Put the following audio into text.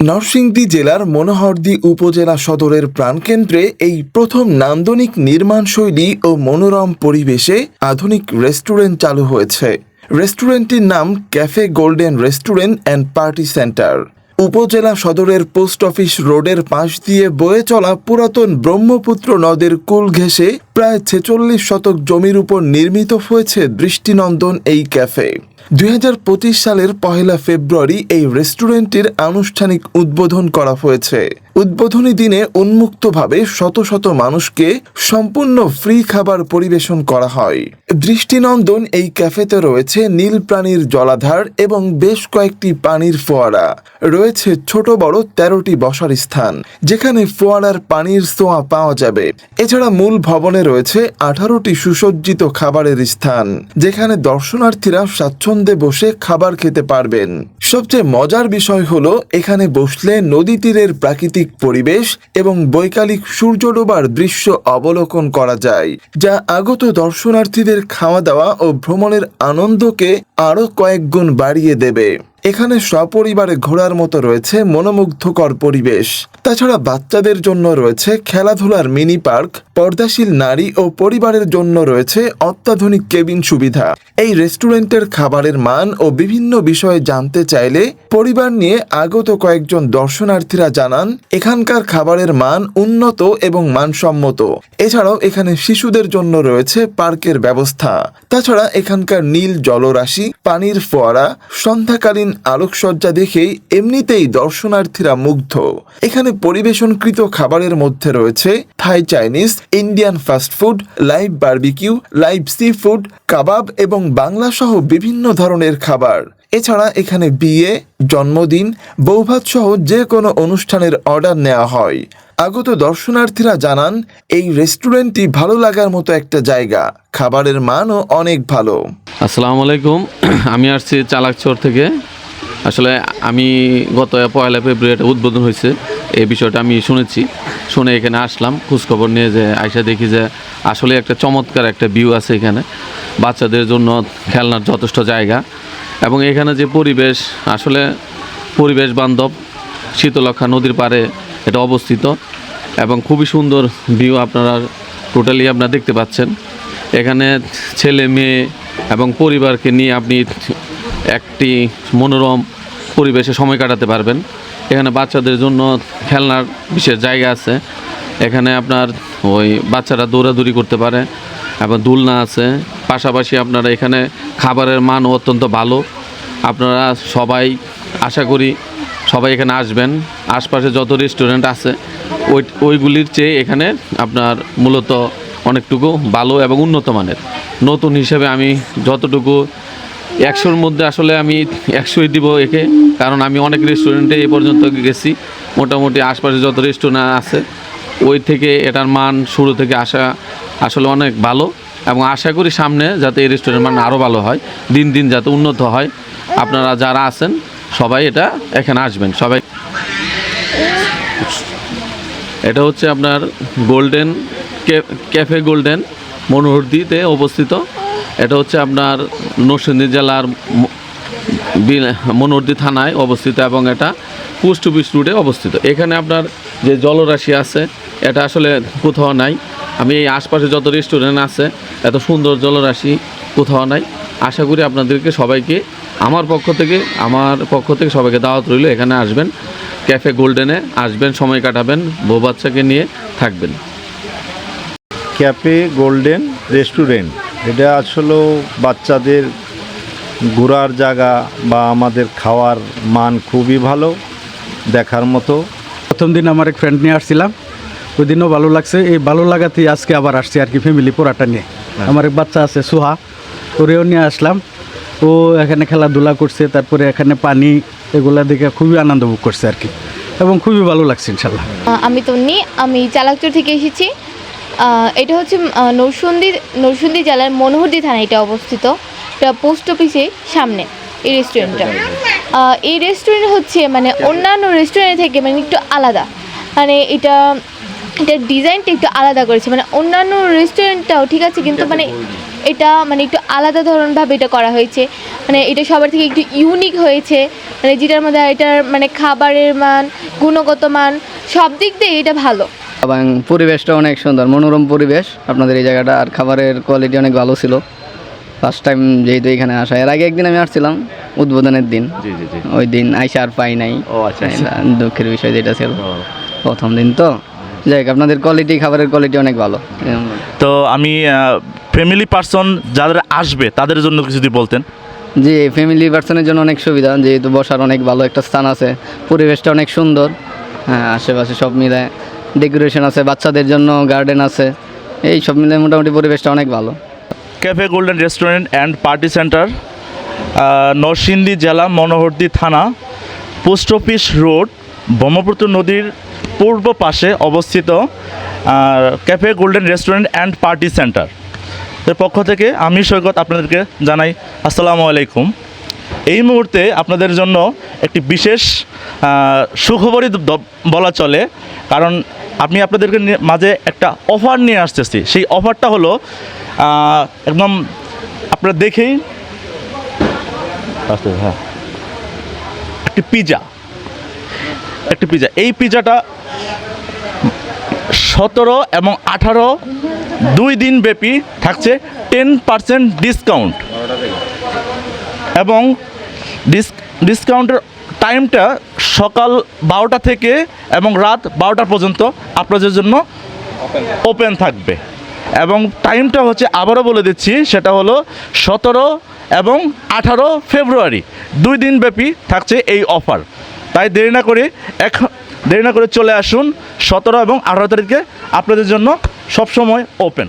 নরসিংদী জেলার মনোহরদী উপজেলা সদরের প্রাণকেন্দ্রে এই প্রথম নান্দনিক নির্মাণশৈলী ও মনোরম পরিবেশে আধুনিক রেস্টুরেন্ট চালু হয়েছে। রেস্টুরেন্টটির নাম cafe golden restaurant and party centre. উপজেলা সদরের পোস্ট অফিস রোডের পাশ দিয়ে বয়ে চলা পুরাতন ব্রহ্মপুত্র নদের কুল ঘেঁষে প্রায় ছেচল্লিশ শতক জমির উপর নির্মিত হয়েছে দৃষ্টিনন্দন এই ক্যাফে। দুই হাজার পঁচিশ সালের পহেলা ফেব্রুয়ারি এই রেস্টুরেন্টটির আনুষ্ঠানিক উদ্বোধন করা হয়েছে। উদ্বোধনী দিনে উন্মুক্তভাবে শত শত মানুষকে সম্পূর্ণ ফ্রি খাবার পরিবেশন করা হয়। দৃষ্টিনন্দন এই ক্যাফেতে রয়েছে নীল প্রাণীর জলাধার এবং বেশ কয়েকটি পানির ফোয়ারা। রয়েছে ছোট বড় তেরোটি বসার স্থান, যেখানে ফোয়ারার পানির সোয়া পাওয়া যাবে। এছাড়া মূল ভবনে রয়েছে আঠারোটি সুসজ্জিত খাবারের স্থান, যেখানে দর্শনার্থীরা স্বাচ্ছন্দ্যে বসে খাবার খেতে পারবেন। সবচেয়ে মজার বিষয় হল, এখানে বসলে নদী তীরের প্রাকৃতিক পরিবেশ এবং বৈকালিক সূর্য ডোবার দৃশ্য অবলোকন করা যায়, যা আগত দর্শনার্থীদের খাওয়া দাওয়া ও ভ্রমণের আনন্দকে আরও কয়েক গুণ বাড়িয়ে দেবে। এখানে সপরিবারে ঘোরার মতো রয়েছে মনোমুগ্ধকর পরিবেশ। তাছাড়া বাচ্চাদের জন্য রয়েছে খেলাধুলার মিনি পার্ক, পর্দাশীল নারী ও পরিবারের জন্য রয়েছে অত্যাধুনিক কেবিন সুবিধা। এই রেস্টুরেন্টের খাবারের মান ও বিভিন্ন বিষয়ে জানতে চাইলে পরিবার নিয়ে আগত কয়েকজন দর্শনার্থীরা জানান, এখানকার খাবারের মান উন্নত এবং মানসম্মত। এছাড়াও এখানে শিশুদের জন্য রয়েছে পার্কের ব্যবস্থা। তাছাড়া এখানকার নীল জলরাশি, পানির ফোয়ারা, সন্ধ্যাকালীন আলোকসজ্জা দেখেই এমনিতেই দর্শনার্থীরা মুগ্ধ। এখানে পরিবেশনকৃত খাবারের মধ্যে রয়েছে Thai Chinese Indian fast food live barbecue live seafood কাবাব এবং বাংলা সহ বিভিন্ন ধরনের খাবার। এছাড়া এখানে বিয়ে, জন্মদিন, বৌভাত সহ যে কোনো অনুষ্ঠানের অর্ডার নেওয়া হয়। আগত দর্শনার্থীরা জানান, এই রেস্টুরেন্টটি ভালো লাগার মতো একটা জায়গা। খাবারের মানও অনেক ভালো। আসসালামু আলাইকুম। আমি আসছি চালাকচর থেকে। আসলে আমি গত পয়লা ফেব্রুয়ারি উদ্বোধন হয়েছে, এই বিষয়টা আমি শুনেছি। শুনে এখানে আসলাম, খোঁজখবর নিয়ে যে আইসা দেখি যে আসলে একটা চমৎকার একটা ভিউ আছে এখানে। বাচ্চাদের জন্য খেলনার যথেষ্ট জায়গা এবং এখানে যে পরিবেশ, আসলে পরিবেশ বান্ধব শীতলক্ষা নদীর পাড়ে এটা অবস্থিত এবং খুবই সুন্দর ভিউ আপনারা টোটালি আপনারা দেখতে পাচ্ছেন। এখানে ছেলে, মেয়ে এবং পরিবারকে নিয়ে আপনি একটি মনোরম পরিবেশে সময় কাটাতে পারবেন। এখানে বাচ্চাদের জন্য খেলনার বিশেষ জায়গা আছে। এখানে আপনার ওই বাচ্চারা দৌড়াদৌড়ি করতে পারে এবং দোলনা আছে। পাশাপাশি আপনারা এখানে খাবারের মানও অত্যন্ত ভালো। আপনারা সবাই আশা করি সবাই এখানে আসবেন। আশপাশে যত রেস্টুরেন্ট আছে, ওই, ওইগুলির চেয়ে এখানে আপনার মূলত অনেকটুকু ভালো এবং উন্নত মানের। নতুন হিসেবে আমি যতটুকু একশোর মধ্যে আসলে আমি একশোই দিব একে, কারণ আমি অনেক রেস্টুরেন্টে এ পর্যন্ত গেছি। মোটামুটি আশপাশে যত রেস্টুরেন্ট আছে, ওই থেকে এটার মান শুরু থেকে আসা আসলে অনেক ভালো। এবং আশা করি সামনে যাতে এই রেস্টুরেন্টের মান আরও ভালো হয়, দিন দিন যাতে উন্নত হয়, আপনারা যারা আছেন, সবাই এটা এখানে আসবেন। সবাই এটা হচ্ছে আপনার গোল্ডেন ক্যাফে গোল্ডেন মনোহরদিতে অবস্থিত। এটা হচ্ছে আপনার নরসিংদী জেলার ম- বিল- মনোহরদি থানায় অবস্থিত এবং এটা পোস্ট অফিস রুটে অবস্থিত। এখানে আপনার যে জলরাশি আছে, এটা আসলে কোথাও নাই। আমি এই আশপাশে যত রেস্টুরেন্ট আছে, এত সুন্দর জলরাশি কোথাও নাই। আশা করি আপনাদেরকে সবাইকে, আমার পক্ষ থেকে, আমার পক্ষ থেকে সবাইকে দাওয়াত রইল। এখানে আসবেন, ক্যাফে গোল্ডেনে আসবেন, সময় কাটাবেন, বউ বাচ্চাকে নিয়ে থাকবেন। Cafe golden restaurant. এটা আসলে বাচ্চাদের ঘোরার জায়গা বা আমাদের খাওয়ার মান খুবই ভালো দেখার মতো। প্রথম দিন আমার এক ফ্রেন্ড নিয়ে আসছিলাম। ওই দিনও ভালো লাগছে। এই ভালো লাগাতেই আজকে আবার আসছি আর কি ফ্যামিলি পোড়াটা নিয়ে। আমার এক বাচ্চা আছে সুহা। ওরেও নিয়ে আসলাম। ও এখানে খেলাধুলা করছে তারপরে এখানে পানি এগুলা দেখে খুবই আনন্দ ভোগ করছে আর কি। এবং খুবই ভালো লাগছে ইনশাল্লাহ। আমি তন্নি আমি চালাকচর থেকে এসেছি। এটা হচ্ছে আহ, নরসিংদী নরসিংদী জেলার মনোহরদি থানায় এটা অবস্থিত। এটা পোস্ট অফিসের সামনে এই রেস্টুরেন্টটা এই রেস্টুরেন্ট হচ্ছে মানে অন্যান্য রেস্টুরেন্ট থেকে মানে একটু আলাদা। মানে এটা এটার ডিজাইনটা একটু আলাদা করেছে। মানে অন্যান্য রেস্টুরেন্টটাও ঠিক আছে কিন্তু মানে এটা মানে একটু আলাদা ধরনভাবে এটা করা হয়েছে। মানে এটা সবার থেকে একটু ইউনিক হয়েছে। মানে যেটার মধ্যে এটার মানে খাবারের মান গুণগত মান সব দিক দিয়ে এটা ভালো। এবং পরিবেশটা অনেক সুন্দর মনোরম পরিবেশ। আপনাদের এই জায়গাটা আর খাবারের কোয়ালিটি অনেক ভালো ছিল। ফার্স্ট টাইম যেহেতু এখানে আসা এর আগে একদিন আমি আসছিলাম উদ্বোধনের দিন। ওই দিন আইসা আর পাই নাই। আচ্ছা আচ্ছা। দুঃখের বিষয় যেটা ছিল। প্রথম দিন তো। যাই হোক আপনাদের কোয়ালিটি খাবারের কোয়ালিটি অনেক ভালো। তো আমি ফ্যামিলি পার্সন যাদের আসবে তাদের জন্য কিছু যদি বলতেন। জি ফ্যামিলি পার্সনের জন্য অনেক সুবিধা। যেহেতু বসার অনেক ভালো একটা স্থান আছে পরিবেশটা অনেক সুন্দর। হ্যাঁ আশেপাশে সব মিলে ডেকোরেশন আছে, বাচ্চাদের জন্য গার্ডেন আছে। এই সব মিলে মোটামুটি পরিবেশটা অনেক ভালো। Cafe golden restaurant and party centre Narsingdi জেলা, মনোহরদী থানা পোস্ট অফিস রোড ব্রহ্মপুত্র নদীর পূর্ব পাশে অবস্থিত cafe golden restaurant and party centre এর পক্ষ থেকে আমি সৈকত আপনাদেরকে জানাই, আসসালামু আলাইকুম। এই মুহূর্তে আপনাদের জন্য একটি বিশেষ সুখবরই বলা চলে। কারণ আমি আপনাদেরকে মাঝে একটা অফার নিয়ে আসতেছি। সেই অফারটা হলো একদম আপনারা দেখেই হ্যাঁ। একটি পিজা। একটি পিজা। এই পিজাটা সতেরো এবং আঠারো দুই দিন ব্যাপী থাকছে, টেন পার্সেন্ট ডিসকাউন্ট। এবং ডিস ডিসকাউন্টের টাইমটা সকাল বারোটা থেকে এবং রাত বারোটা পর্যন্ত আপনাদের জন্য ওপেন থাকবে। এবং টাইমটা হচ্ছে আবারও বলে দিচ্ছি, সেটা হলো সতেরো এবং আঠারো ফেব্রুয়ারি। দুই দিন ব্যাপী থাকছে এই অফার তাই দেরি না করে এক দেরি না করে চলে আসুন সতেরো এবং আঠারো তারিখে আপনাদের জন্য সবসময় ওপেন